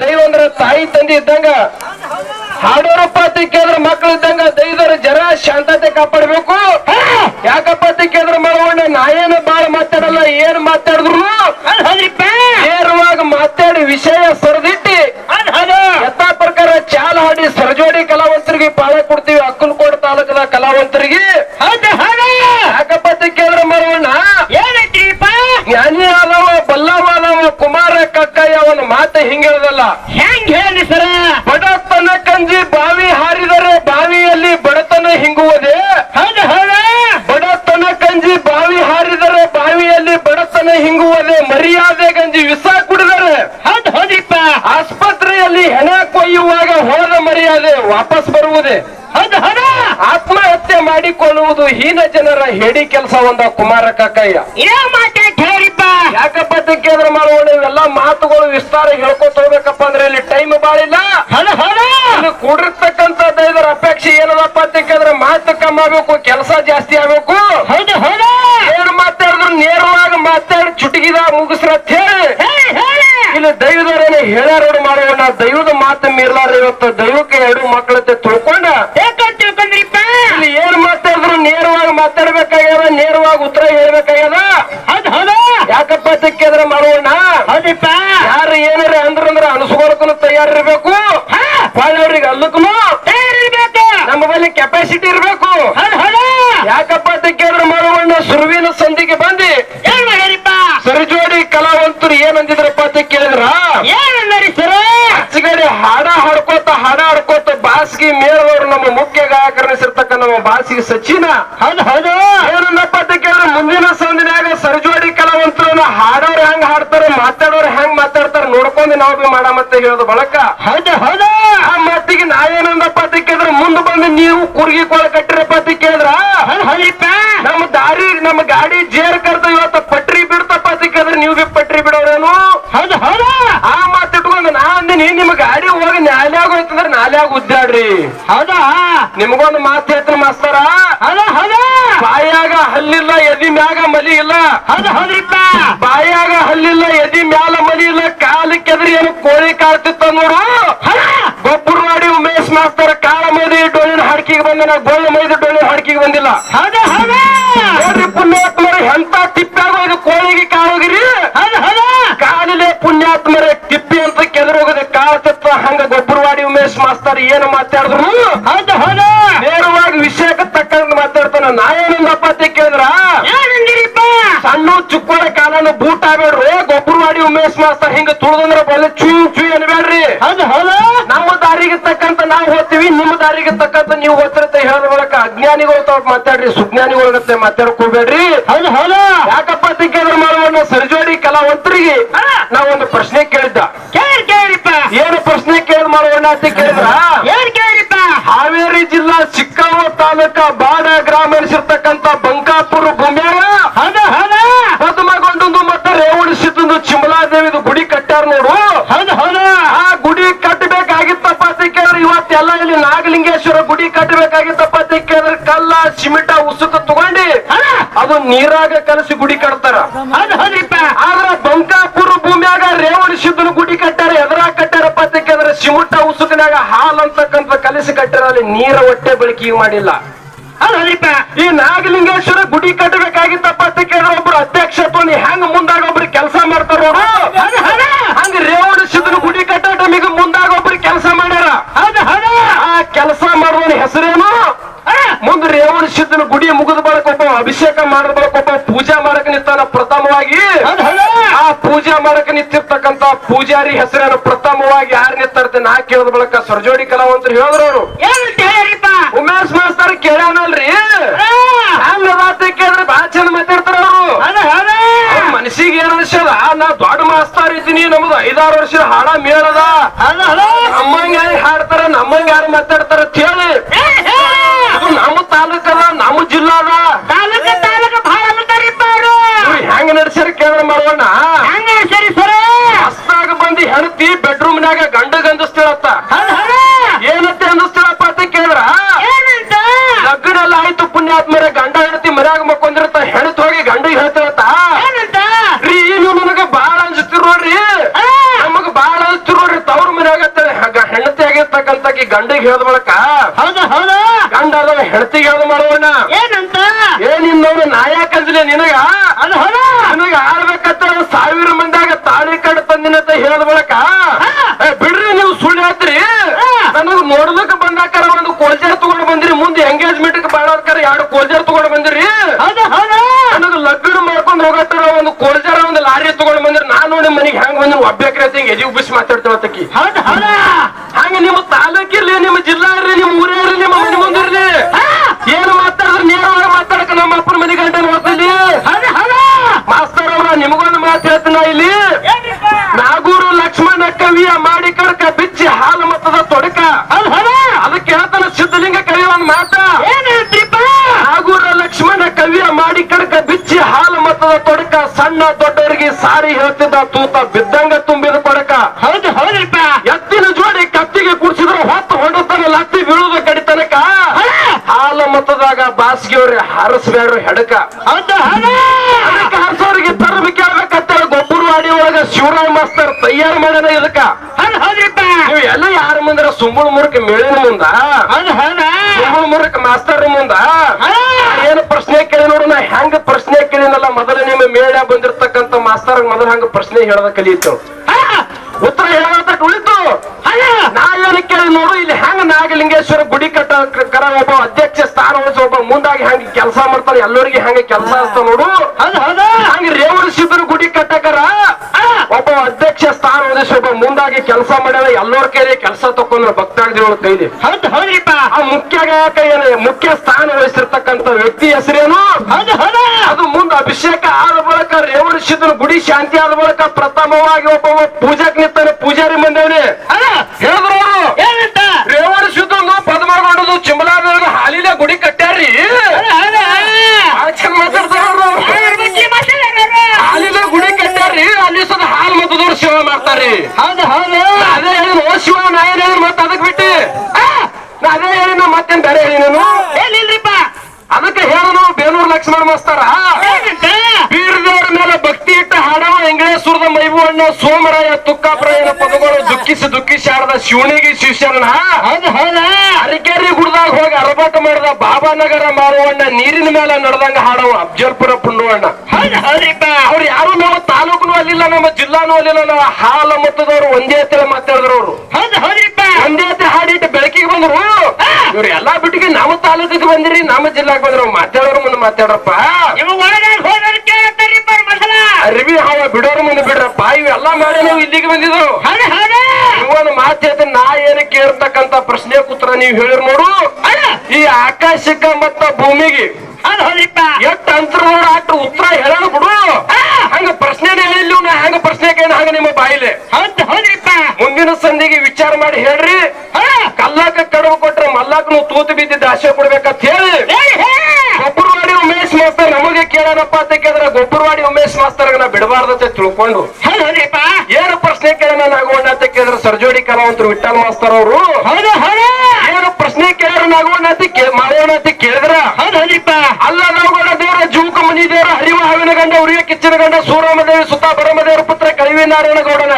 ದೈವ ಅಂದ್ರೆ ತಾಯಿ ತಂದೆ ಇದ್ದಂಗ ಹಾಡೋರು ಪಾತಿ ಕೇಳಿದ್ರೆ ಮಕ್ಳು ಇದ್ದಂಗ ದೈವರ ಜರ ಶಾಂತತೆ ಕಾಪಾಡಬೇಕು. ಯಾಕಪ್ಪ ಅಂತ ಕೇಳಿದ್ರೆ ಮಾಡ್ಕೊಂಡೆ ನಾ ಏನು ಬಾಳ ಮಾತಾಡಲ್ಲ ಏನ್ ಮಾತಾಡಿದ್ರು? ನೇರವಾಗ ಮಾತಾಡಿ ವಿಷಯ ಸರಿದಿಟ್ಟಿ. ಯಥಾ ಪ್ರಕಾರ ಚಾಲ ಹಾಡಿ ಸರಜೋಡಿ ಕಲಾವಂತರಿಗೆ ಪಾಳ ಕೊಡ್ತೀವಿ ಅಕ್ಕಲಕೋಟ ತಾಲೂಕದ ಕಲಾವಂತರಿಗೆ. ಯಾಕಪ್ಪ ಕೇಂದ್ರ ಕೇಳಿದ್ರೆ ಅವನ ಮಾತು ಹಿಂಗ ಹೇಳದಲ್ಲ? ಹೆಂಗ್ ಹೇಳಿ ಸರ? ಬಡತನ ಕಂಜಿ ಬಾವಿ ಹಾರಿದರೆ ಬಾವಿಯಲ್ಲಿ ಬಡತನ ಹಿಂಗುವುದೇ? ಹೌದು ಹೌದು. ಬಡತನ ಕಂಜಿ ಬಾವಿ ಹಾರಿದರೆ ಬಾವಿಯಲ್ಲಿ ಬಡತನ ಹಿಂಗುವುದೇ? ಮರ್ಯಾದೆ ಗಂಜಿ ವಿಷ ಕುಡಿದರೆ? ಹೌದು ಹೌದಿಪ್ಪ. ಆಸ್ಪತ್ರೆಯಲ್ಲಿ ಹೆಣ ಕೊಯ್ಯುವಾಗ ಹೋದ ಮರ್ಯಾದೆ ವಾಪಸ್ ಬರುವುದೇ? ಹೌದು ಹೌದು. ಆತ್ಮಹತ್ಯೆ ಮಾಡಿಕೊಳ್ಳುವುದು ಹೀನ ಜನರ ಹೇಡಿ ಕೆಲಸ ಒಂದ ಕುಮಾರ ಕಕ್ಕಯ್ಯ ಇದೇ ಮಾತಾಡ್ ಹೇಳಿಪ್ಪ ಯಾಕಪ್ಪ ಕೇಂದ್ರ ಮಾಡೋಣ ಇವೆಲ್ಲ ಮಾತುಗಳು ವಿಸ್ತಾರ ಹೇಳ್ಕೊತ ಹೋಗ್ಬೇಕಪ್ಪ ಅಂದ್ರೆ ಇಲ್ಲಿ. ಟೈಮ್ ಬಾಳಿಲ್ಲ ಕೂಡಿರ್ತಕ್ಕಂತ ಇದರ ಅಪೇಕ್ಷೆ ಏನದಪ್ಪ ಅಂತ ಕೇಳಿದ್ರೆ ಮಾತು ಕಮ್ಮ ಆಗ್ಬೇಕು ಕೆಲಸ ಜಾಸ್ತಿ ಆಗ್ಬೇಕು. ಏನ್ ಮಾತಾಡಿದ್ರು ನೇರವಾಗಿ ಮಾತಾಡಿ ಚುಟುಕಿದ ಮುಗಿಸ್ರ ಅಂತ ಹೇಳಿ. ಇಲ್ಲಿ ದೈವದವರೇನೆ ಹೇಳ್ಯಾರ ಮಾಡೋಣ ದೈವದ ಮಾತು ಮೀರ್ಲಾರ ಇವತ್ತು ದೈವಕ್ಕೆ ಎರಡು ಮಕ್ಕಳತ್ತೆ ತಿಳ್ಕೊಂಡ. ಇಲ್ಲಿ ಏನ್ ಮಾತಾಡ್ಬೇಕಾಗ್ಯದ ನೇರವಾಗಿ ಉತ್ತರ ಹೇಳ್ಬೇಕಾಗ್ಯದ? ಹೌದು ಯಾಕಪ್ಪ ಅಂತ ಕೇಳಿದ್ರೆ ಮಾಡೋಣ? ಹೌದಿಪ್ಪ. ಯಾರು ಏನಾರ ಅಂದ್ರಂದ್ರ ಅನುಸ್ಕೊಳಕ್ಕೂ ತಯಾರಿರ್ಬೇಕು. ಅವ್ರಿಗೆ ಅಲ್ಲಕ್ಕೂ ತಯಾರಿರ್ಬೇಕು. ನಮ್ಮ ಬಳಿ ಕೆಪಾಸಿಟಿ ಇರ್ಬೇಕು. ಯಾಕಪ್ಪ ಅಂತ ಮಾಡೋಣ? ಸುರುವಿನ ಸಂಧಿಗೆ ಬಂದಿ. ಸರಿಜೋಡಿ ಕಲಾವಂತರು ಏನಂದಿದ್ರಪ್ಪ ಅಂತ ಕೇಳಿದ್ರ ಏನಂದ್ರಿ ಸರ? ಹಚ್ಚಗಡೆ ಹಾಡ ಹಾಡ್ಕೋತ ಹಾಡ ಹಾಡ್ಕೋತ ಬಾಸ್ಗಿ ಮೇಳದವ್ರು ನಮ್ಮ ಮುಖ್ಯ ಗಾಯಕರನಿಸಿರ್ತಕ್ಕ ನಮ್ಮ ಬಾಸಿಗೆ ಸಚಿನ ಹೌದು ಹೌದು. ಏನಂದಪ್ಪ ಕೇಳಿದ್ರೆ ಮುಂದಿನ ಸಂದಿನಾಗ ಸರ್ಜೋಡಿ ಕಲಾವಂತರನ್ನ ಹಾಡೋರು ಹೆಂಗ್ ಹಾಡ್ತಾರ ಮಾತಾಡೋರು ಹೆಂಗ್ ಮಾತಾಡ್ತಾರ ನೋಡ್ಕೊಂಡು ನಾವು ಬಿ ಮಾಡ ಮತ್ತೆ ಹೇಳೋದು ಬಳಕ. ಹೌದು ಹೌದು. ಆ ಮಾತಿಗೆ ನಾ ಏನಂದಪ್ಪ ಅಂತ ಕೇಳಿದ್ರೆ ಮುಂದೆ ಬಂದು ನೀವು ಕುರ್ಗಿ ಕೊಳ ಕಟ್ಟಿರಪ್ಪ ಅಂತ ಕೇಳಿದ್ರ ನಮ್ಮ ದಾರಿ ನಮ್ಮ ಗಾಡಿ ಜೇರ್ ಕರ್ತ ಇವತ್ತ ಪಟ್ರಿ ಬಿಡ್ತಪ್ಪ ಅಂತ ಕೇಳಿದ್ರೆ ನೀವು ಬಿ ಪಟ್ರಿ ಬಿಡೋರೇನು ಹೌದು ಹೌದು ಆ ಮಾತು ಇಟ್ಕೊಂಡು ನಾ ಅಂದಿನಿ ನಿಮ್ಮ ಗಾಡಿ ಹೋಗಿ ನಾಲ್ಯಾಗ ನಾಲ್ಯಾಗ ಉದ್ದಾಡ್ರಿ. ಹೌದಾ? ನಿಮ್ಗೊಂದು ಮಾತು ಹೇಳ್ತೀನಿ ಮಾಸ್ತರ. ಹೌದಾ ಹೌದು? ಬಾಯಾಗ ಹಲ್ಲಿಲ್ಲ ಎದಿ ಮ್ಯಾಗ ಮಲಿ ಇಲ್ಲ. ಹೌದು ಹೌದ್ರಿಪ್ಪ. ಬಾಯಾಗ ಹಲ್ಲಿಲ್ಲ ಎದಿ ಮ್ಯಾಲ ಮಲಿ ಇಲ್ಲ. ಕಾಲಕ್ಕೆದ್ರಿ ಏನು ಕೋಳಿ ಕಾಡ್ತಿತ್ತ ನೋಡು. ಗೊಬ್ಬರ ಮಾಡಿ ಉಮೇಶ್ ಮಾಸ್ತರ ಕಾಳ ಮೈದಿ ಡೋಲಿನ ಹಾಡ್ಕಿಗೆ ಬಂದ ಗೋಳ ಮೈದಿ ಡೋಲಿನ ಹಾಡ್ಕಿಗೆ ಬಂದಿಲ್ಲ. ಹೌದು? ಮಾಸ್ತರ್ ಏನು ಮಾತಾಡಿದ್ರು? ನೇರವಾಗಿ ವಿಷಯಕ್ಕೆ ತಕ್ಕಂತ ಮಾತಾಡ್ತಾನ. ನಾ ಏನಂದಪ್ಪ ಅಂತ ಕೇಳಿದ್ರ? ಸಣ್ಣ ಚುಕ್ಕೋಳ ಕಾಲನ ಬೂಟ್ ಗೊಬ್ಬರ ಮಾಡಿ ಉಮೇಶ್ ಮಾಸ್ತರ್ ಹಿಂಗ ತುಳಿದಂದ್ರ ಬಲ್ಲ ಚೂ ಚೂ ಅನ್ಬೇಡ್ರಿ ನಮ್ಮ ದಾರಿಗೆ ತಕ್ಕಂತ ನಾವು ಹೋಗ್ತೀವಿ ನಿಮ್ಮ ದಾರಿಗೆ ತಕ್ಕಂತ ನೀವು ಹೋಗ್ತಿರತ್ತೆ ಹೇಳದ ಬಳಕ ಅಜ್ಞಾನಿಗಳು ತಾವ್ ಮಾತಾಡ್ರಿ ಸುಜ್ಞಾನಿಗಳ ಜೊತೆ ಮಾತಾಡಕ್ ಹೋಗ್ಬೇಡ್ರಿ ಹೌದು ಹೌದು. ಯಾಕಪ್ಪ ಅಂತ ಕೇಳಿದ್ರೆ ಮಾಡುವ ಸರಿಜೋಡಿ ಕಲಾವಂತರಿಗೆ ನಾವೊಂದು ಪ್ರಶ್ನೆ ಕೇಳಿದ್ದ ಕೇಳಿ ಕೇಳಿಪ್ಪ ಏನು ಪ್ರಶ್ನೆ ಕೇಳಿದ್ ಮಾಡೋಣ ಕೇಳಿದ್ರ? ಏನ್ ಕೇಳಿಪ್ಪ ಹಾವೇರಿ ಜಿಲ್ಲಾ ಚಿಕ್ಕಾವ ತಾಲೂಕ ಬಾಡ ಗ್ರಾಮ ಎನಿಸಿರ್ತಕ್ಕಂತ ಬಂಕಾಪುರ ಭೂಮಿಯಾಗ ಹೌದು ಹೌದು? ಪದ್ಮಗೊಂಡೊಂದು ಮತ್ತೆ ರೇವಣಿಸಿದ್ದು ಚಿಮಲಾದೇವಿದು ಗುಡಿ ಕಟ್ಟಾರ ನೋಡು. ಹೌದು ಹದ? ಆ ಗುಡಿ ಕಟ್ಟಬೇಕಾಗಿತ್ತಪ್ಪ ಅಂತ ಕೇಳಿದ್ರೆ ಇವತ್ತೆಲ್ಲ ಇಲ್ಲಿ ನಾಗಲಿಂಗೇಶ್ವರ ಗುಡಿ ಕಟ್ಟಬೇಕಾಗಿತ್ತಪ್ಪ ಅಂತ ಕೇಳಿದ್ರೆ ಕಲ್ಲ ಸಿಮಿಟ ಉಸುಕ ತಗೊಂಡಿ ಅದು ನೀರಾಗ ಕಲಸಿ ಗುಡಿ ಕಟ್ತಾರ. ಹದ ಹೌದ್ರಿಪ್ಪ ಆದ್ರ ಬಂಕಾಪುರ ಭೂಮಿಯಾಗ ರೇವಣಿಸಿದ್ದನು ಗುಡಿ ಕಟ್ಟಾರ ಎದರಾಗ ಕಟ್ಟಾರಪ್ಪ ಅಂತ ಉಸುಕಿನಾಗ ಹಾಲ್ ಅಂತಕ್ಕಂಥ ಕಲಸಿ ಕಟ್ಟಾರ ಅಲ್ಲಿ ನೀರ ಹೊಟ್ಟೆ ಬಳಕೆ ಮಾಡಿಲ್ಲ. ಈ ನಾಗಲಿಂಗೇಶ್ವರ ಗುಡಿ ಕಟ್ಟಬೇಕಾಗಿತ್ತಪ್ಪ ಅಂತ ಕೇಳಿದ್ರೆ ಒಬ್ರು ಅಧ್ಯಕ್ಷತ್ವ ಹೆಂಗ್ ಮುಂದಾಗ ಒಬ್ರು ಕೆಲಸ ಮಾಡ್ತಾರ ಹಂಗ ಹಂಗ ರೇವಣಿಸಿದ್ದನು ಗುಡಿ ಕಟ್ಟ ಟೈಮಿಗೆ ಮುಂದಾಗ ಒಬ್ರು ಕೆಲಸ ಮಾಡ್ಯಾರ. ಆ ಕೆಲಸ ಮಾಡುವ ಹೆಸರೇನು? ಮುಂದೆ ರೇವಣ ಗುಡಿ ಮುಗಿದ ಬಳಕ ಒಬ್ಬ ಅಭಿಷೇಕ ಮಾಡಿದ ಬಳಕ ಒಬ್ಬ ಪೂಜಾ ಮಾಡಕ್ ನಿಂತಾನ ಪ್ರಥಮವಾಗಿ. ಆ ಪೂಜಾ ಮಾಡಕ್ ನಿಂತಿರ್ತಕ್ಕಂತ ಪೂಜಾರಿ ಹೆಸರೇನು? ಪ್ರಥಮವಾಗಿ ಯಾರು ನಿಂತಾರತೆ ನಾ ಕೇಳಿದ ಬಳಕ ಸರ್ಜೋಡಿ ಕಲಾವಂತರು ಹೇಳಿದ್ರು ಅವರು. ಉಮೇಶ್ ಮಾಸ್ತರ್ ಕೇಳ್ಯಾನಲ್ರಿ? ಹಂಗ ಮಾತ ಕೇಳಿದ್ರೆ ಬಹಳ ಚಂದ ಮಾತಾಡ್ತಾರ ಅವರು. ಮನಸ್ಸಿಗೆ ಏನ್ ಅನ್ಸದ ನಾ ದೊಡ್ಡ ಮಾಸ್ತರ್ ಇದ್ದೀನಿ ನಮ್ದು ಐದಾರು ವರ್ಷದ ಹಾಡ ಮೇಳದ. ನಮ್ಮಂಗ ಯಾರು ಹಾಡ್ತಾರ ನಮ್ಮಂಗ ಯಾರು ಮಾತಾಡ್ತಾರ ಕೇಳಿ ಹೇಳಿ ಇದು ನಮ್ಮ ತಾಲೂಕದ ನಮ್ಮ ಜಿಲ್ಲಾದ ತಾಲೂಕ ತಾಲೂಕ ಭಾಳ ಅಂತಾರಿಪ್ಪ ಅವರು ಇವ್ರು ಹೆಂಗ ನಡೆಸ್ಯಾರ ಕೇಳಿದ್ರೆ ಮಾಡೋಣ ಹಂಗ ಸರಿ ಸರ ಹೊಸ್ದಾಗ ಬಂದು ಹೆಂಡತಿ ಬೆಡ್ರೂಮ್ನಾಗ ಗಂಡಗ ಅಂದಿಸ್ತಿಳತ್ತ ಹೌದು ಹೌದು ಏನಂತ ಅಂದಿಸ್ತಿಳಪ್ಪ ಅಂತ ಕೇಳಿದ್ರ ಏನಂತ ಲಗ್ನ ಎಲ್ಲ ಆಯ್ತು ಪುಣ್ಯಾತ್ಮರ ಗಂಡ ಹೆಂಡತಿ ಮನ್ಯಾಗ ಮಕ್ಕೊಂದಿರತ್ತ ಹೆಣತ್ ಹೋಗಿ ಗಂಡಿಗೆ ಹೇಳ್ತಿರತ್ತ ಏನಂತ ರೀ ನೀವು ನನಗ ಬಾಳ ಅನ್ಸ್ತಿರ್ ನೋಡ್ರಿ ಆ, ನಮಗ ಬಾಳ ಅನ್ಸ್ತಿರ್ ನೋಡ್ರಿ ತವ್ರ ಗಂಡಿಗೆ ಹೇಳ್ದ ಬಳಕ ಹೌದು ಹೌದು? ಗಂಡ ಅದ ಹೆಂಡತಿಗೆ ಹೇಳ್ದ ಮಾಡೋಣ ಏನಂತ? ಏ ನಿನ್ನವ್ರು ನಾಯಕ ಅಂದ್ಲೆ ನಿನಗ? ಅದು ಹೌದು? ನಿನಗ ಆಡ್ಬೇಕಂತ ಸಾವಿರ ಮಂದಿಯಾಗ ತಾಳಿ ಕಡೆ ತಂದಿನಂತ ಹೇಳ್ದ ಬಳಕ ಬಿಡ್ರಿ ನೀವು ಸುಳ್ಳು ಹೇಳ್ತೀರಿ. ನನಗ್ ನೋಡ್ದಕ್ ಬಂದಾಕಾರ ಒಂದು ಕೋಲ್ಜರ್ ತಗೊಂಡ್ ಬಂದಿರಿ. ಮುಂದೆ ಎಂಗೇಜ್ಮೆಂಟ್ ಬಾಳೋದ್ಕಾರ ಎರಡು ಕೋಲ್ಜರ್ ತಗೊಂಡ್ ಬಂದಿರಿ. ನನಗ್ ಲಗ್ನ ಮಾಡ್ಕೊಂಡ್ ಹೋಗತ್ತಾರ ಒಂದು ಕೋಲ್ಜರ್ ಒಂದು ಲಾರಿ ತಗೊಂಡ್ ಬಂದ್ರಿ. ನಾನು ನೋಡಿ ಮನಿಗೆ ಹೆಂಗ್ ಬಂದ್ರೆ ಒಬ್ಬೇಕ್ರೆ ಎಜಿ ಎದಿ ಉಬ್ಬಿಸಿ ಮಾತಾಡ್ತೇವ ತಕ್ಕಿ ಹೌದು ಹೌದು ಹಂಗ ನಿಮ್ಮ ತಾಲೂಕಿರ್ಲಿ ನಿಮ್ಮ ಜಿಲ್ಲಾ ಇರ್ಲಿ ನಿಮ್ಮ ಊರೇ ಇರ್ಲಿ ನಿಮ್ಮ ಮನೆ ಮುಂದಿರ್ಲಿ ಏನು ಮಾತಾಡಿದ್ರೆ ನೇರವಾಗಿ ಮಾತಾಡಕ ನಮ್ಮ ಅಪ್ಪನ ಮನೆ ಗಂಟೆ ಓದ್ತೀನಿ ಹೌದು ಹೌದು ಮಾಸ್ತರ್ ಅವ್ರ ನಿಮಗೊಂದು ಹೇಳ್ತೀನ ಇಲ್ಲಿ? ನಾಗೂರು ಲಕ್ಷ್ಮಣ ಕವಿಯ ಮಾಡಿ ಕಡಕ ಬಿಚ್ಚಿ ಹಾಲು ಮತದ ತೊಡಕ. ಅದಕ್ಕೆ ಹೇಳ್ತಾನ ಸಿದ್ಧಲಿಂಗ ಕವಿಯ ಒಂದ್ ಮಾತ ನಾಗೂರ ಲಕ್ಷ್ಮಣ ಕವಿಯ ಮಾಡಿ ಕಡಕ ಬಿಚ್ಚಿ ಹಾಲು ಮತದ ತೊಡಕ ಸಣ್ಣ ದೊಡ್ಡವರಿಗೆ ಸಾರಿ ಹೇಳ್ತಿದ್ದ ತೂತ ಬಿದ್ದಂಗ ತುಂಬಿದ ಕೊಡಕ ಹೌದು ಹೌದಪ್ಪ ಎತ್ತಿನ ಜೋಡಿ ಕತ್ತಿಗೆ ಕುಡಿಸಿದ್ರೆ ಹೊತ್ತು ಹೊಡುತ್ತಾನೆ ಲತ್ತಿ ಬೀಳುದ ಕಡಿತನಕ. ಹಾಲು ಮತದಾಗ ಬಾಸ್ಗಿಯವ್ರಿ ಹಾರಿಸ್ಬೇಡ್ರಿ ಹೆಡಕ. ಹೌದು ತಯಾರು ಮಾಡ್ಯಾನ ಇದಕ್ಕ? ನೀವು ಎಲ್ಲ ಯಾರ ಮುಂದ್ರ ಸುಂಬಳ ಮುರುಕ ಮೇಳಿನ ಮುಂದ? ಸುಂಬಳ ಮುರುಕ ಮಾಸ್ತರ್ ಮುಂದ? ಏನ್ ಏನು ಪ್ರಶ್ನೆ ಕೇಳಿ ನೋಡು ನಾ ಹೆಂಗ ಪ್ರಶ್ನೆ ಕೇಳಿನಲ್ಲ ಮೊದಲ ನಿಮ್ಮ ಮೇಳ ಬಂದಿರ್ತಕ್ಕಂತ ಮಾಸ್ತರ್ ಮೊದಲ ಹಂಗ ಪ್ರಶ್ನೆ ಹೇಳದ ಕಲಿಯಿತು ಉತ್ತರ ಹೇಳದ ಉಳಿತು. ನಾ ಏನು ಕೇಳಿ ನೋಡು ಇಲ್ಲಿ ಹೆಂಗ ನಾಗಲಿಂಗೇಶ್ವರ ಗುಡಿ ಕಟ್ಟ ಕರ ಒಬ್ಬ ಅಧ್ಯಕ್ಷ ಸ್ಥಾನ ವಹಿಸಿ ಒಬ್ಬ ಮುಂದಾಗಿ ಹೆಂಗ ಕೆಲಸ ಮಾಡ್ತಾರೆ ಎಲ್ಲರಿಗೆ ಹೆಂಗ ಕೆಲಸ ಅಂತ ನೋಡು. ಹಂಗ ಹೌದು. ಹಂಗ ರೇವಣಿಸಿದ್ರು ಗುಡಿ ಕಟ್ಟಕರ. ಒಬ್ಬ ಅಧ್ಯಕ್ಷ ಸ್ಥಾನ ವಹಿಸಿ ಒಬ್ಬ ಮುಂದಾಗಿ ಕೆಲಸ ಮಾಡ್ಯಾರ ಎಲ್ಲರ ಕೈಲಿ ಕೆಲಸ ತಕೊಂಡ್ರ ಭಕ್ತಾದಿಗಳ ಕೈಲಿ ಹೌದು ಹೌದ್ರಿಪ್ಪ. ಆ ಮುಖ್ಯ ಗಾಯಕ ಏನು ಮುಖ್ಯ ಸ್ಥಾನ ವಹಿಸಿರ್ತಕ್ಕಂಥ ವ್ಯಕ್ತಿ ಹೆಸರೇನು? ಅದು ಮುಂದೆ ಅಭಿಷೇಕ ಆದ ಬಳಿಕ ರೇವಣಿಸಿದ್ರು ಗುಡಿ ಶಾಂತಿ ಆದ ಬಳಿಕ ಪ್ರಥಮವಾಗಿ ಒಬ್ಬ ಪೂಜಾಕ್ ನಿಂತಾನೆ ಪೂಜಾರಿ ಮಂದವನೇ ಹೌದು. ಹೇಳಿದ್ರು ಅವರು ಏನಂತ ರೇವಣಿಸಿದ್ರು ಪದ್ಮಗೊಂಡದು ಚಿಂಬಲಾದ ಹಾಲಿನ ಗುಡಿ ಕಟ್ಟ್ಯಾರಿ ಹೌದು ಹೌದು ಭಾಳ ಚಂದ ಮಾತಾಡ್ತಾರ ಹಾಲಿನ ಗುಡಿ ಕಟ್ಟ್ಯಾರಿ ಅಲ್ಲಿ ಸದ ಹಾಲು ಮತದವ್ರು ಸೇವೆ ಮಾಡ್ತಾರ್ರಿ ಹೌದು ಹೌದು. ಅದೇ ಹೇಳಿ ಓ ಶಿವ ನಾ ಏನ್ ಹೇಳಿ ಮತ್ತೆ ಅದಕ್ಕೆ ಬಿಟ್ಟು. ನಾ ಅದೇ ಹೇಳಿ ನಾ ಮತ್ತೇನ್ ಬೇರೆ ಹೇಳಿ ನಾನು? ಏನಿಲ್ರಿಪ್ಪ ಅದಕ್ಕೆ ಹೇಳನು ಬೇಲೂರು ಲಕ್ಷ್ಮಣ ಮಾಸ್ತಾರ. ಬೀರದೇವರ ಮೇಲೆ ಭಕ್ತಿ ಇಟ್ಟ ಹಾಡವ ಎಂಗಳೇಶ್ವರದ ಅಣ್ಣ ಸೋಮರಾಯ ತುಕ್ಕಾಪ್ರಾಯನ ಪದಗಳು ದುಃಖಿಸಿ ದುಃಖಿಸಿ ಆಡದ ಶಿವನಿಗೆ ಶಿಷ್ಯರನ ಹೌದು ಹೌದಾ. ಅರಕೇರಿ ಗುಡ್ದಾಗ ಹೋಗಿ ಅರಬಾಟ ಮಾಡಿದ ಬಾಬಾನಗರ ಮಾರುವಣ್ಣ ನೀರಿನ ಮೇಲೆ ನಡೆದಂಗ ಹಾಡವ ಅಫ್ಜಲ್ಪುರ ಪುಂಡುವಣ್ಣ ಹೌದು ಹೌದ್ರಿಪ್ಪ ಅವ್ರು ಯಾರು ನಮ್ಮ ತಾಲೂಕನು ಅಲ್ಲಿಲ್ಲ ನಮ್ಮ ಜಿಲ್ಲಾನು ಅಲ್ಲಿಲ್ಲ ನಾವು ಹಾಲ ಮತದವ್ರು ಒಂದೇ ಹತ್ತಿರ ಮಾತಾಡಿದ್ರು ಅವರು. ಹೌದು ಹೌದ್ರಿಪ್ಪ ಒಂದೇ ಹತ್ತಿರ ಹಾಡಿಟ್ಟು ಬೆಳಕಿಗೆ ಬಂದ್ರು. ಇವ್ರು ಎಲ್ಲಾ ಬಿಟ್ಟಿಗೆ ನಮ್ಮ ತಾಲೂಕಿಗೆ ಬಂದಿರಿ ನಮ್ಮ ಜಿಲ್ಲಾಕ್ ಬಂದ್ರು. ಮಾತಾಡೋರು ಮುಂದೆ ಮಾತಾಡ್ರಪ್ಪ. ಅರಿವಿ ಹಾವ ಬಿಡೋರು ಮುಂದೆ ಬಿಡ್ರಪ್ಪ. ಇವೆಲ್ಲ ಮಾಡಿ ನಾವು ಇಲ್ಲಿಗೆ ಬಂದಿದ್ರು. ಇವನ್ ಹೌದು. ಒಂದು ಮಾತು ಹೇಳ್ತೀನಿ ನಾ ಏನು ಕೇಳ್ತಕ್ಕಂತ ಪ್ರಶ್ನೆ ಉತ್ತರ ನೀವು ಹೇಳಿರ್ ನೋಡು. ಈ ಆಕಾಶಕ್ಕ ಮತ್ತ ಭೂಮಿಗೆ ಹೌದು ಹೌದ್ರಿಪ್ಪ ಎಷ್ಟು ಅಂತರ ನೋಡ ಅಷ್ಟು ಉತ್ತರ ಹೇಳೋಣ ಬಿಡು. ಹಂಗ ಪ್ರಶ್ನೆನೇ ಹೇಳಿಲ್ಲ ನಾ ಹೆಂಗ ಪ್ರಶ್ನೆ ಕೇಳ ಹಂಗ ನಿಮ್ಮ ಬಾಯಿಲೆ. ಹೌದು ಹೌದ್ರಿಪ್ಪ ಮುಂದಿನ ಸಂಧಿಗೆ ವಿಚಾರ ಮಾಡಿ ಹೇಳ್ರಿ. ಕಲ್ಲಕ್ಕ ಕಡವು ಕೊಟ್ರೆ ಮಲ್ಲಕ್ಕನು ತೂತು ಬಿದ್ದಿದ್ದ ಆಶೆ ಕೊಡ್ಬೇಕಂತ ಹೇಳಿ. ಗೊಬ್ಬರವಾಡಿ ಉಮೇಶ್ ಮಾಸ್ತರ್ ನಮಗೆ ಕೇಳೋಣಪ್ಪ ಅಂತ ಕೇಳಿದ್ರೆ ಗೊಬ್ಬರವಾಡಿ ಉಮೇಶ್ ಮಾಸ್ತರ್ ನಾ ಬಿಡಬಾರ್ದಂತ ತಿಳ್ಕೊಂಡು. ಏನು ಪ್ರಶ್ನೆ ಕೇಳೋಣ ನಾಗೋಣ ಅಂತ ಕೇಳಿದ್ರೆ ಸರ್ಜೋಡಿ ಕಲಾವಂತರು ವಿಠಲ್ ಮಾಸ್ತರ್ ಅವರು. ಏನು ಪ್ರಶ್ನೆ ಕೇಳೋಣ ನಾಗೋಣ ಅಂತ ಮಾಡೋಣ ಅಂತ ಕೇಳಿದ್ರ? ಅಲ್ಲ ನಾವುಗಳ ದೇವರ ಜೂಕ ಮನಿ ದೇವರ ಹರಿವ ಹಾವಿನ ಗಂಡ ಉರಿಯ ಕಿಚ್ಚಿನ ಗಂಡ ಸೂರಮದೇವಿ ಸುತ್ತ ಬರಮದೇವರ ಪುತ್ರ ಕಳಿವಿ ನಾರಾಯಣ ಗೌಡನ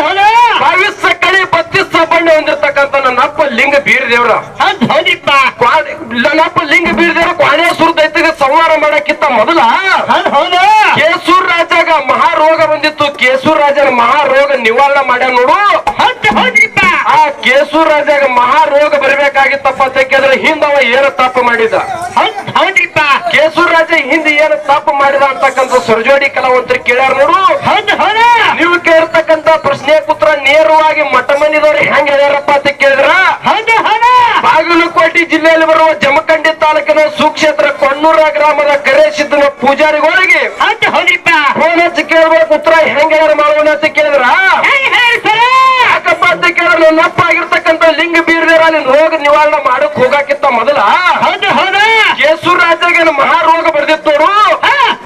ಹೌದು ಬಾವಿಸ್ಸ ಕಳಿ ಬತ್ತಿಸ್ಸ ಬಂಡೆ ಹೊಂದಿರ್ತಕ್ಕಂಥ ನನ್ನಪ್ಪ ಲಿಂಗ ಬೀರ್ ದೇವ್ರ ನನ್ನ ನನ್ನಪ್ಪ ಲಿಂಗ ಬೀರ್ ದೇವ್ರ ದೈತ್ಯದ ಸಂವಾರ ಸಂಹಾರ ಮಾಡಕ್ಕಿಂತ ಮೊದಲ ಕೇಸೂರ್ ರಾಜಾಗ ಮಹಾರೋಗ ಬಂದಿತ್ತು. ಕೇಸೂರ್ ರಾಜನ ಮಹಾರೋಗ ನಿವಾರಣೆ ಮಾಡ್ಯಾನ ನೋಡು. ಹೌದು ರಾಜ್ಯಾಗ ಮಹಾ ರೋಗ ಬರಬೇಕಾಗಿತ್ತಪ್ಪ ಅಂತ ಕೇಳಿದ್ರೆ ಹಿಂದವ ಏನ ತಪ್ಪು ಮಾಡಿದ? ಹೌದು ಹೌದ್ರಿಪ್ಪ. ಕೇಸೂರ್ ರಾಜ ಹಿಂದೆ ಏನ ತಪ್ಪು ಮಾಡಿದ ಅಂತಕ್ಕಂಥ ಸುರಜೋಡಿ ಕಲಾವಂತರು ಕೇಳ್ಯಾರ ನೋಡು. ಹೌದು ಹೌದು. ನೀವು ಕೇಳ್ತಕ್ಕಂತ ಪ್ರಶ್ನೆ ಪುತ್ರ ನೇರವಾಗಿ ಮಠ ಮನಿದವ್ರು ಹೆಂಗ್ ಹೇಳ್ಯಾರಪ್ಪ ಅಂತ ಕೇಳಿದ್ರ? ಹೌದು ಹೌದು. ಬಾಗಲಕೋಟೆ ಜಿಲ್ಲೆಯಲ್ಲಿ ಬರುವ ಜಮಖಂಡಿ ತಾಲೂಕಿನ ಸುಕ್ಷೇತ್ರ ಕೊಣ್ಣೂರ ಗ್ರಾಮದ ಕರೇಶಿದ್ದನ ಪೂಜಾರಿಗಳಿಗೆ ಹೌದು ಹಚ್ಚಿ ಕೇಳ್ಬೇಕು ಉತ್ತರ ಹೆಂಗ್ ಹೇಳ ಮಾಡೋಣ ಅಂತ ಕೇಳಿದ್ರ ಹೇಳಿ ಹೇಳಿ ಸರ ಯಾಕಪ್ಪ ಅಂತ ಕೇಳಿದ್ರೆ ನಪ್ಪ ಆಗಿರ್ತಕ್ಕಂಥ ಲಿಂಗ ಬೀರ್ದೇರ ನಿನ್ ರೋಗ ನಿವಾರಣೆ ಮಾಡಕ್ ಹೋಗಾಕಿತ್ತ ಮೊದಲ. ಕೇಸೂರ್ ಹೌದು. ಕೇಸೂರ್ ರೋಗ ಮಹಾರೋಗ ಬರ್ದಿತ್ತು ನೋಡು.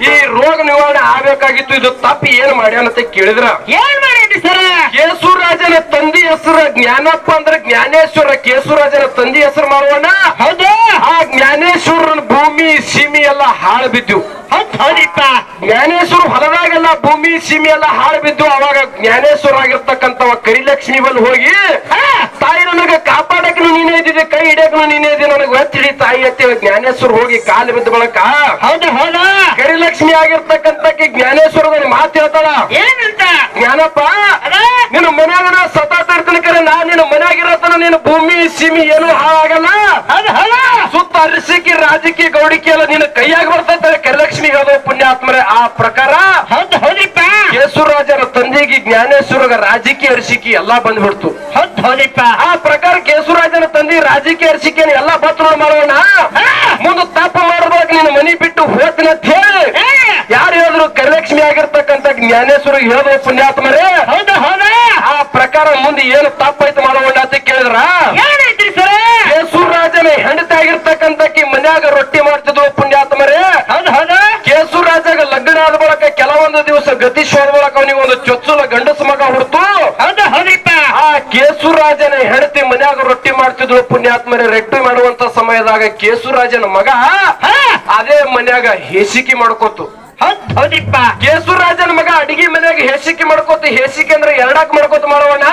ಈ ರೋಗ ನಿವಾರಣೆ ಆಗ್ಬೇಕಾಗಿತ್ತು. ಇದು ತಪ್ಪಿ ಏನ್ ಮಾಡ್ಯಾನಂತ ಕೇಳಿದ್ರ. ಏನ್ ಮಾಡಿ ಸರ್? ಕೇಸೂರ್ ರಾಜನ ತಂದಿ ಹೆಸರು ಜ್ಞಾನಪ್ಪ ಅಂದ್ರೆ ಜ್ಞಾನೇಶ್ವರ. ಕೇಸೂರ್ ರಾಜನ ತಂದಿ ಹೆಸರು ಮಾಡೋಣ ಹೌದು. ಆ ಜ್ಞಾನೇಶ್ವರನ ಭೂಮಿ ಸೀಮಿ ಎಲ್ಲ ಹಾಳು ಬಿದ್ದು ಜ್ಞಾನೇಶ್ವರ ಹೊಲದಾಗೆಲ್ಲ ಭೂಮಿ ಸೀಮಿ ಎಲ್ಲ ಹಾಳು ಬಿದ್ದು ಅವಾಗ ಜ್ಞಾನೇಶ್ವರ ಆಗಿರ್ತಕ್ಕಂಥವ ಕರಿಲಕ್ಷ್ಮಿ ಬಲ್ಲಿ ಹೋಗಿ ತಾಯಿ ನನಗೆ ಕಾಪಾಡಕ್ನು ನೀನೇ ಇದ್ದಿದ್ದೆ ಕೈ ಹಿಡಿಯಕ್ನು ನೀನೇ ಇದ್ದಿ ನನಗೆ ಒತ್ತಿಡಿ ತಾಯಿ ಅತ್ತಿ ಜ್ಞಾನೇಶ್ವರ ಹೋಗಿ ಕಾಲು ಬಿದ್ದ ಬಳಕ ಹೌದು ಹೌದಾ. ಕರಿಲಕ್ಷ್ಮಿ ಆಗಿರ್ತಕ್ಕಂಥ ಜ್ಞಾನೇಶ್ವರ ಮಾತು ಹೇಳ್ತಾಳ. ಏನಂತ? ಜ್ಞಾನಪ್ಪ ನಿನ್ನ ಮನ್ಯಾಗ ಸತಾತ ಇರ್ತೀನಿ ಕರೆ ನಾ ನಿನ್ನ ಮನ್ಯಾಗಿರತನ ನಿನ್ನ ಭೂಮಿ ಸಿಮಿ ಏನು ಹಾಳಾಗಲ್ಲ. ಸುತ್ತ ಅರಸಿಕಿ ರಾಜಕೀಯ ಗೌಡಿಕೆ ಎಲ್ಲ ನಿನ್ನ ಕೈಯಾಗ ಬರ್ತೈತೆ ಕರಲಕ್ಷ್ಮಿ ಹೇಳೋ ಪುಣ್ಯಾತ್ಮರೇ ಆ ಪ್ರಕಾರ ಕೇಸುರಾಜರ ತಂದೆಗೆ ಜ್ಞಾನೇಶ್ವರಗ ರಾಜಕೀಯ ಅರಸಿಕಿ ಎಲ್ಲಾ ಬಂದ್ಬಿಡ್ತು. ಆ ಪ್ರಕಾರ ಕೇಸುರಾಜನ ತಂದೆ ರಾಜಕೀಯ ಅರಿಸಿಕೆ ಎಲ್ಲಾ ಬತ್ರ ಮಾಡೋಣ. ಮುಂದೆ ತಪ್ಪ ಮಾಡೋದಾಗ ನಿನ್ನ ಮನಿ ಬಿಟ್ಟು ಹೋಗ್ತೀನಿ ಅಂತ ಹೇಳಿ. ಯಾರು ಹೇಳಿದ್ರು ಕರಲಕ್ಷ್ಮಿ ಆಗಿರ್ತಕ್ಕಂಥ ಜ್ಞಾನೇಶ್ವರ ಹೇಳೋ ಪುಣ್ಯಾತ್ಮರೇ ಹೌದು ಹೌದಾ ಆ ಪ್ರಕಾರ ಮುಂದೆ ಏನು ತಪ್ಪಾಯ್ತು ಮಾಡೋಣ ಅಂತ ಕೇಳಿದ್ರ? ಏನೈತ್ರಿ ಸರ? ಕೇಸುರಾಜನ ಹೆಂಡತಿ ಮನ್ಯಾಗ ರೊಟ್ಟಿ ಮಾಡ್ತಿದ್ವು ಪುಣ್ಯಾತ್ಮರೇ. ಹೌದು ಹೌದಾ? ಕೇಸುರಾಜಾಗ ಲಗ್ನ ಆದ ಬಳಕ ಕೆಲವೊಂದು ದಿವಸ ಗತಿಶ್ವರ ಬಳಕ ಅವನಿಗೆ ಒಂದು ಚೊಚ್ಚಲ ಗಂಡಸ ಮಗ ಹುಡ್ತು. ಹೌದು ಹೌದಿಪ್ಪ ಆ ಕೇಸುರಾಜನ ಹೆಂಡತಿ ಮನ್ಯಾಗ ರೊಟ್ಟಿ ಮಾಡ್ತಿದ್ರು ಪುಣ್ಯಾತ್ಮರೇ ರೊಟ್ಟಿ ಮಾಡುವಂತ ಸಮಯದಾಗ ಕೇಸೂರಾಜನ ಮಗ ಅದೇ ಮನ್ಯಾಗ ಹೇಸಿಕೆ ಮಾಡ್ಕೋತು ಹೌದು ಹೌದಿಪ್ಪ. ಕೇಸುರಾಜನ ಮಗ ಅಡಿಗೆ ಮನೆಯಾಗ ಹೇಸಿಕೆ ಮಾಡ್ಕೋತ ಹೇಸಿಕೆ ಅಂದ್ರೆ ಎರಡಕ್ ಮಾಡ್ಕೋತ ಮಾಡೋಣ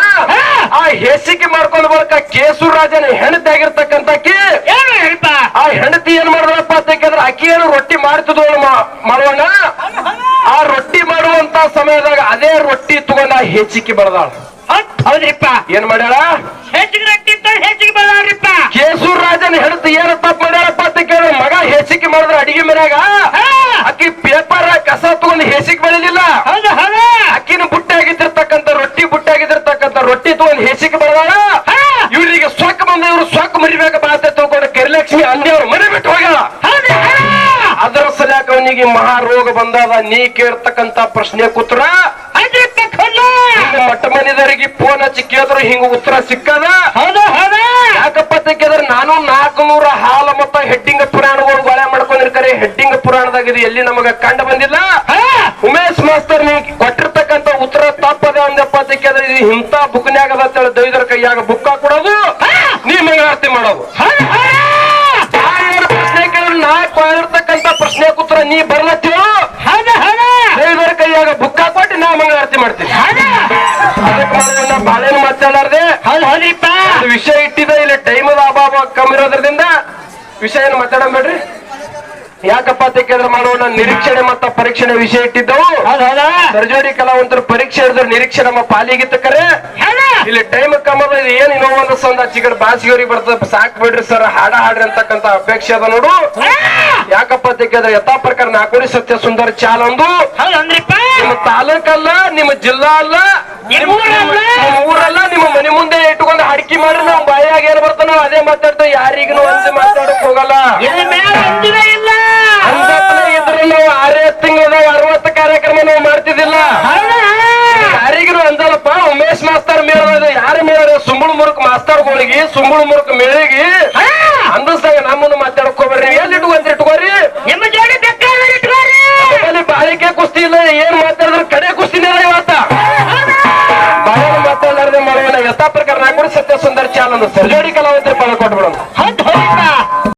ಆ ಹೇಸಿಕೆ ಮಾಡ್ಕೊಂಡ್ ಬಳಕ ಕೇಸುರಾಜನ ಏನು ಹೇಳಿಪ್ಪ ಆ ಹೆಂಡತಿ ಏನ್ ಮಾಡಿದ್ರಪ್ಪ ಅಂತಂದ್ರೆ ಅಕ್ಕಿ ಏನು ರೊಟ್ಟಿ ಮಾಡ್ತದ ಮಾಡೋಣ ಆ ರೊಟ್ಟಿ ಮಾಡುವಂತ ಸಮಯದಾಗ ಅದೇ ರೊಟ್ಟಿ ತಗೊಂಡ ಆ ಹೆಚ್ಚಿಗೆ ಬರದಾಳ. ಹೌದ್ರಿಪ್ಪ. ಏನ್ ಮಾಡ್ಯಾಳ ಹೆಚ್ಚಿಗೆ ರೊಟ್ಟಿ ಇತ್ತು ಹೆಚ್ಚಿಗೆ ಬಳ್ಳಾರಿಪ್ಪ ಕೇಸೂರ್ ರಾಜನ ಹೆಂಡತಿ ಏನು ತಪ್ಪು ಮಾಡ್ಯಾಳಪ್ಪ ಅಂತ ಕೇಳಿದ್ರೆ ಮಗ ಹೆಚ್ಚಿಗೆ ಮಾಡಿದ್ರ ಅಡಿಗೆ ಮನ್ಯಾಗ? ಅಕ್ಕಿ ಪೇಪರ್ ಕಸ ತಗೊಂಡು ಹೆಸಿಗೆ ಬೆಳೆದಿಲ್ಲ ಅಕ್ಕಿನ ಬುಟ್ಟಿ ಆಗಿದ್ದಿರ್ತಕ್ಕಂಥ ರೊಟ್ಟಿ ಬುಟ್ಟಿ ಆಗಿದ್ದಿರ್ತಕ್ಕಂಥ ರೊಟ್ಟಿ ತಗೊಂಡು ಹೆಸಿಗೆ ಬೆಳೆದಾಳ ಇವರಿಗೆ ಸೊಕ್ಕ ಬಂದ ಇವರು ಸೊಕ್ಕ ಮರಿಬೇಕ ಬಾತೆ ತಗೊಂಡು ಕರಿಲಕ್ಷ್ಮಿ ಅವ್ರು ಮರಿ ಬಿಟ್ಟು ಹೋಗ್ಯಾಳ. ಹೌದು ಅದರ ಸಲಕ ಅವನಿಗೆ ಮಹಾರೋಗ ಬಂದಾದ ನೀ ಕೇಳ್ತಕ್ಕಂತ ಪ್ರಶ್ನೆ ಕೂತ್ರ? ಹಿಂಗ ಮಟ್ಟ ಮನೆಯವರಿಗೆ ಫೋನ್ ಹಚ್ಚಿ ಕೇಳಿದ್ರು ಹಿಂಗ ಉತ್ತರ ಸಿಕ್ಕದ? ಹೌದು ಹೌದಾ. ಯಾಕಪ್ಪ ನಾನು ನಾಲ್ಕು ನಾನು ನಾಲ್ಕುನೂರ ಹಾಲ ಮತ್ತ ಹೆಡ್ಡಿಂಗ ಪುರಾಣಗಳು ಗೋಳೆ ಮಾಡ್ಕೊಂಡಿರ್ತಾರೆ ಹೆಡ್ಡಿಂಗ ಪುರಾಣದಾಗ ಇದು ಎಲ್ಲಿ ನಮಗ ಕಂಡು ಬಂದಿಲ್ಲ? ಉಮೇಶ್ ಮಾಸ್ತರ್ ನೀ ಕೊಟ್ಟಿರ್ತಕ್ಕಂತ ಉತ್ತರ ತಪ್ಪದ ಅಂದಪ್ಪ ಅಂತ ಕೇಳಿದ್ರೆ ಇದು ಇಂಥ ಬುಕ್ನ್ಯಾಗ ಅದ ದೈದರ ಕೈಯಾಗ ಬುಕ್ ಕೊಡೋದು ನೀ ಮಂಗಳಾರತಿ ಮಾಡೋದು. ಪ್ರಶ್ನೆ ಕೇಳಿದ್ರೆ ನಾ ಕೊಟ್ಟಿರ್ತಕ್ಕಂತ ಪ್ರಶ್ನೆ ಉತ್ತರ ನೀ ಬರ್ಲತ್ತೀವೋ ದೇವರ ಕೈಯಾಗ ಬುಕ್ಕ ಕೊಟ್ಟು ನಾ ಮಂಗಳಾರತಿ ಮಾಡ್ತೀನಿ. ಇರೋದ್ರಿಂದ ವಿಷಯ ಏನು ಮಾತಾಡಬೇಡ್ರಿ ಯಾಕಪ್ಪ ಮಾಡೋಣ. ನಿರೀಕ್ಷಣೆ ಮತ್ತ ಪರೀಕ್ಷಣೆ ವಿಷಯ ಇಟ್ಟಿದ್ದವು. ಸರ್ಜೋಡಿ ಕಲಾವಂತರು ಪರೀಕ್ಷೆ ಹಿಡಿದ್ರೆ ನಿರೀಕ್ಷೆ ನಮ್ಮ ಪಾಲಿಗಿತ್ತ ಕರೆ. ಇಲ್ಲಿ ಟೈಮ್ ಕಮ್ಮದ ಇದು ಏನ್ ಇನ್ನೊಂದು ಒಂದು ಸಂದ ಚಿಗಡ್ ಬಾಸಿಗೋರಿ ಬರ್ತದೆ. ಸಾಕ್ ಬಿಡ್ರಿ ಸರ್ ಹಾಡ ಹಾಡ್ರಿ ಅಂತಕ್ಕಂತ ಅಪೇಕ್ಷೆ ಅದ ನೋಡು. ಯಾಕಪ್ಪ ಅಂತ ಕೇಳಿದ್ರೆ ಯಥಾ ಪ್ರಕಾರ ನಾಲ್ಕೂರಿ ಸತ್ಯ ಸುಂದರ ಚಾಲ ಒಂದು. ನಿಮ್ಮ ತಾಲೂಕಲ್ಲ ನಿಮ್ಮ ಜಿಲ್ಲಾ ಅಲ್ಲ ನಿಮ್ಮ ಊರಲ್ಲ. ನಿಮ್ಮ ಮನೆ ಮುಂದೆ ಇಟ್ಟುಕೊಂಡು ಹಡಕಿ ಮಾಡ್ರಿ ನಾವು ಬಾಯಾಗ ಏನ್ ಬರ್ತಾನೋ ಅದೇ ಮಾತಾಡ್ತ ಯಾರಿಗೂ ಒಂದು ಮಾತಾಡಕ್ ಹೋಗಲ್ಲ. ಇದ್ರ ನಾವು ಆರೇ ತಿಂಗಳದಾಗ ಅರವತ್ತು ಕಾರ್ಯಕ್ರಮ ನಾವು ಮಾಡ್ತಿದ್ದಿಲ್ಲ. ಯಾರಿಗೂ ಅಂದಲ್ಲಪ್ಪ ಉಮೇಶ್ ಮಾಸ್ತರ್ ಮೇಳ ಯಾರ ಮೇಳ ಸುಂಬಳ ಮುರುಕ್ ಮಾಸ್ತರ್ಗಳಿಗೆ ಸುಂಬಳ ಮುರುಕ್ ಮೇಳಿಗೆ. ಹಾ? ಅಂದಸ್ದಾಗ ನಮ್ಮನ್ನು ಮಾತಾಡಕ್ ಹೋಗ್ರಿ ಎಲ್ಲಿ ಇಟ್ಕೊಂಡ್ರಿ ಇಟ್ಕೋರಿ? ಬಾಳಿಕೆ ಕುಸ್ತಿ ಇಲ್ಲ ಏನ್ ಮಾತಾಡಿದ್ರೆ ಕಡೆ ಕುಸ್ತಿನೇ ಯಥಾ ಪ್ರಕಾರ ನಾಲ್ಕು ಸತ್ಯ ಸುಂದರ್ ಚಾನಲ್ ಸರ್ಜೋಡಿ ಕಲಾವಿದ್ರೆ ಪಾಲ ಕೊಟ್ಬಿಡೋಣ.